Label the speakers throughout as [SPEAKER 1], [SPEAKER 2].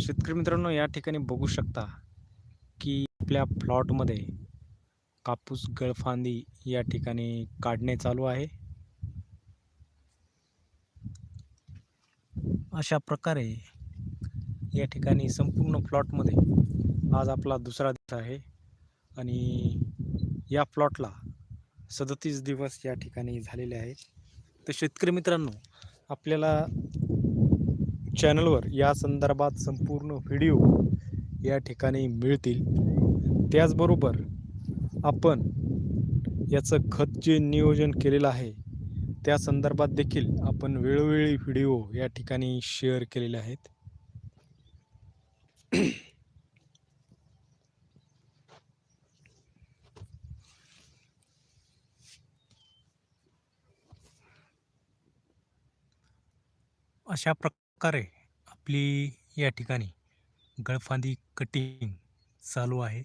[SPEAKER 1] शेतकरी मित्रांनो या ठिकाणी बघू शकता की आपल्या प्लॉटमध्ये कापूस गळफांदी या ठिकाणी काढणे चालू आहे. अशा प्रकारे या ठिकाणी संपूर्ण प्लॉटमध्ये आज आपला दुसरा दिवस आहे आणि या प्लॉटला सदतीस दिवस या ठिकाणी झालेले आहेत तर शेतकरी मित्रांनो आपल्याला चॅनलवर या संदर्भात संपूर्ण व्हिडिओ या ठिकाणी मिळतील. त्याचबरोबर आपण याचं खत जे नियोजन केलेलं आहे त्या संदर्भात देखील आपण वेळोवेळी व्हिडिओ या ठिकाणी शेअर केलेले आहेत. अशा प्रकार प्रकारे आपली या ठिकाणी गळफांदी कटिंग चालू आहे.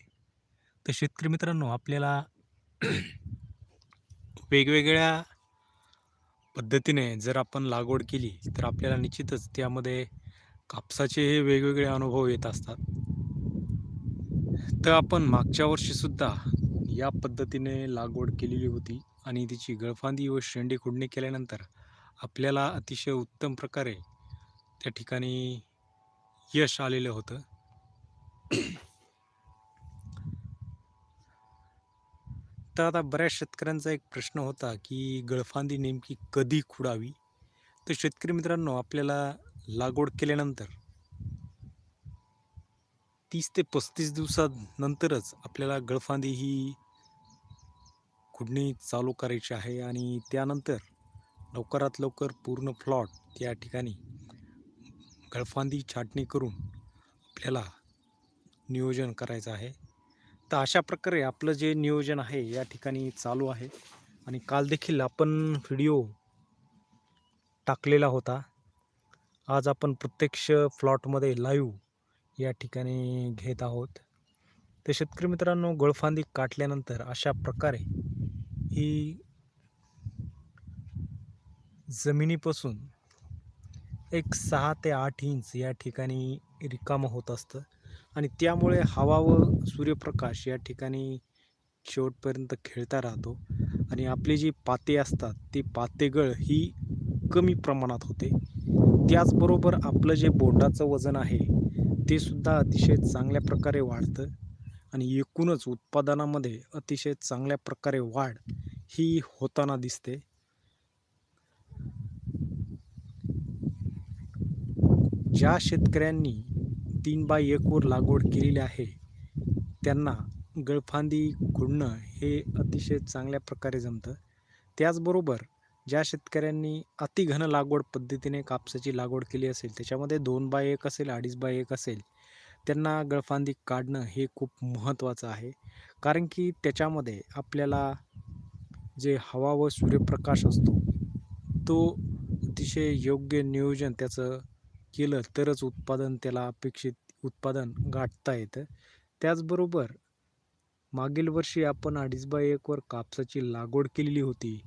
[SPEAKER 1] तर शेतकरी मित्रांनो आपल्याला वेगवेगळ्या पद्धतीने जर आपण लागवड केली तर आपल्याला निश्चितच त्यामध्ये कापसाचे हे वेगवेगळे अनुभव येत असतात. तर आपण मागच्या वर्षीसुद्धा या पद्धतीने लागवड केलेली होती आणि तिची गळफांदी व शेंडी खुडणी केल्यानंतर आपल्याला अतिशय उत्तम प्रकारे त्या ठिकाणी यश आलेलं होतं. तर आता बऱ्याच शेतकऱ्यांचा एक प्रश्न होता की गळफांदी नेमकी कधी खुडावी? तर शेतकरी मित्रांनो आपल्याला लागवड केल्यानंतर तीस ते पस्तीस दिवसानंतरच आपल्याला गळफांदी ही खुडणी चालू करायची आहे आणि त्यानंतर लवकरात लवकर पूर्ण प्लॉट त्या ठिकाणी गळफांदी छाटणी करून आपल्याला नियोजन करायचं आहे. तर अशा प्रकारे आपलं जे नियोजन आहे या ठिकाणी चालू आहे. आणि काल देखील आपण व्हिडिओ टाकलेला होता. आज आपण प्रत्यक्ष प्लॉटमध्ये लाईव्ह या ठिकाणी घेत आहोत. तर शेतकरी मित्रांनो गळफांदी काटल्यानंतर अशा प्रकारे ही जमिनीपासून एक सहा ते आठ इंच या ठिकाणी रिकामं होत असतं. आणि त्यामुळे हवा व सूर्यप्रकाश या ठिकाणी शेवटपर्यंत खेळता राहतो. आणि आपली जी पाते असतात ती पातेगळ ही कमी प्रमाणात होते. त्याचबरोबर आपलं जे बोटाचं वजन आहे ते सुद्धा अतिशय चांगल्या प्रकारे वाढतं. आणि एकूणच उत्पादनामध्ये अतिशय चांगल्या प्रकारे वाढ ही होताना दिसते. ज्या शेतकऱ्यांनी तीन बाय एकवर लागवड केलेली आहे त्यांना गळफांदी खुडणं हे अतिशय चांगल्या प्रकारे जमतं. त्याचबरोबर ज्या शेतकऱ्यांनी अतिघन लागवड पद्धतीने कापसाची लागवड केली असेल त्याच्यामध्ये दोन बाय एक असेल अडीच बाय एक असेल त्यांना गळफांदी काढणं हे खूप महत्त्वाचं आहे. कारण की त्याच्यामध्ये आपल्याला जे हवा व सूर्यप्रकाश असतो तो अतिशय योग्य नियोजन त्याचं केलं तरच उत्पादन त्याला अपेक्षित उत्पादन गाठता येतं. त्याचबरोबर मागील वर्षी आपण अडीच बाय एकवर कापसाची लागवड केलेली होती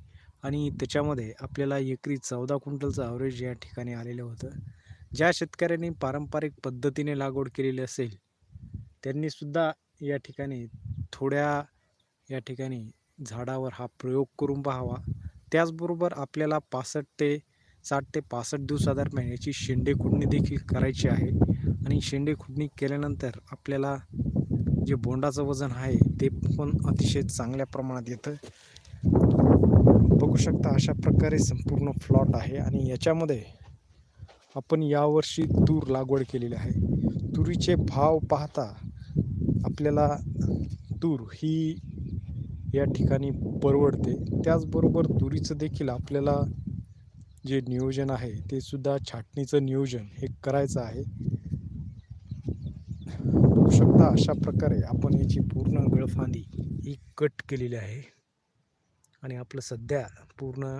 [SPEAKER 1] आणि त्याच्यामध्ये आपल्याला एकरी चौदा क्विंटलचं ॲव्हरेज या ठिकाणी आलेलं होतं. ज्या शेतकऱ्यांनी पारंपरिक पद्धतीने लागवड केलेली असेल त्यांनीसुद्धा या ठिकाणी थोड्या या ठिकाणी झाडावर हा प्रयोग करून पाहावा. त्याचबरोबर आपल्याला पासष्ट ते साठ ते पासष्ट दिवसादरम्यान याची शेंडे खुडणी देखील करायची आहे. आणि शेंडे खुडणी केल्यानंतर आपल्याला जे बोंडाचं वजन आहे ते पण अतिशय चांगल्या प्रमाणात येतं. बघू शकता अशा प्रकारे संपूर्ण फ्लॉट आहे आणि याच्यामध्ये आपण यावर्षी तूर लागवड केलेली आहे. तुरीचे भाव पाहता आपल्याला तूर ही या ठिकाणी परवडते. त्याचबरोबर तुरीचं देखील आपल्याला जे नियोजन आहे ते सुद्धा छाटणीचं नियोजन हे करायचं आहे. बघू शकता अशा प्रकारे आपण याची पूर्ण गळफांदी ही कट केलेली आहे. आणि आपलं सध्या पूर्ण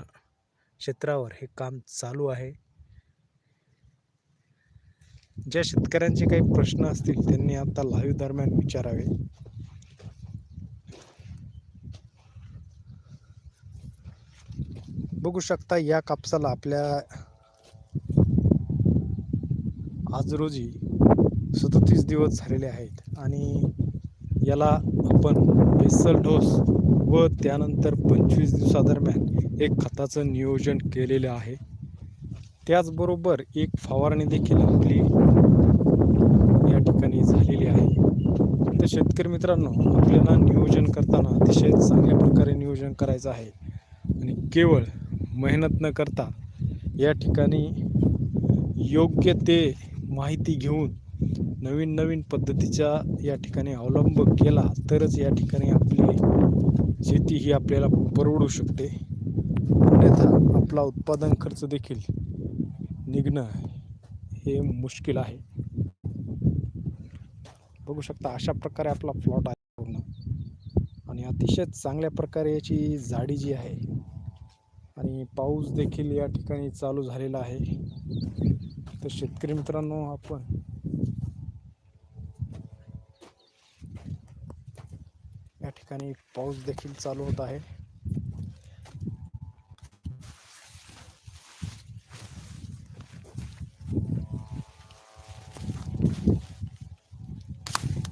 [SPEAKER 1] क्षेत्रावर हे काम चालू आहे. ज्या शेतकऱ्यांचे काही प्रश्न असतील त्यांनी आता लाईव्ह दरम्यान विचारावे. बघू शकता या कापसाला आपल्या आज रोजी सदतीस दिवस झालेले आहेत आणि याला आपण बेसल डोस व त्यानंतर पंचवीस दिवसादरम्यान एक खताचं नियोजन केलेलं आहे. त्याचबरोबर एक फवारणी देखील आपली या ठिकाणी झालेली आहे. तर शेतकरी मित्रांनो आपल्याला नियोजन करताना अतिशय चांगल्या प्रकारे नियोजन करायचं आहे. आणि केवळ मेहनत न करता या ठिकाणी योग्य ते माहिती घेऊन नवीन नवीन पद्धतीचा या ठिकाणी अवलंब केला तरच या ठिकाणी आपली शेती ही आपल्याला परवडू शकते. अन्यथा आपला उत्पादन खर्च देखील निघणं हे मुश्किल आहे. बघू शकता अशा प्रकारे आपला प्लॉट आहे पूर्ण. आणि अतिशय चांगल्या प्रकारे याची जाडी जी आहे आणि पाऊस देखील या ठिकाणी चालू झालेला आहे. तर शेतकरी मित्रांनो आपण या ठिकाणी पाऊस देखील चालू होत आहे.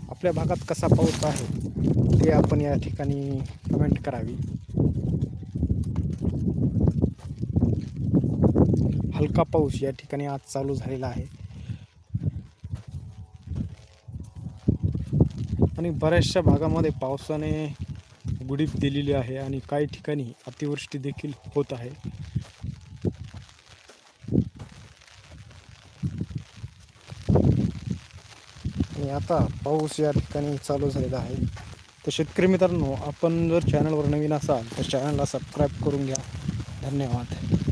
[SPEAKER 1] आपल्या भागात कसा पाऊस आहे ते आपण या ठिकाणी कमेंट करावी. हलका पाऊस या ठिकाणी आज चालू झालेला आहे. आणि बऱ्याचशा भागामध्ये पावसाने गुडीप दिलेली आहे आणि काही ठिकाणी अतिवृष्टी देखील होत आहे. आणि आता पाऊस या ठिकाणी चालू झालेला आहे. तर शेतकरी मित्रांनो आपण जर चॅनलवर नवीन असाल तर चॅनलला सबस्क्राईब करून घ्या. धन्यवाद.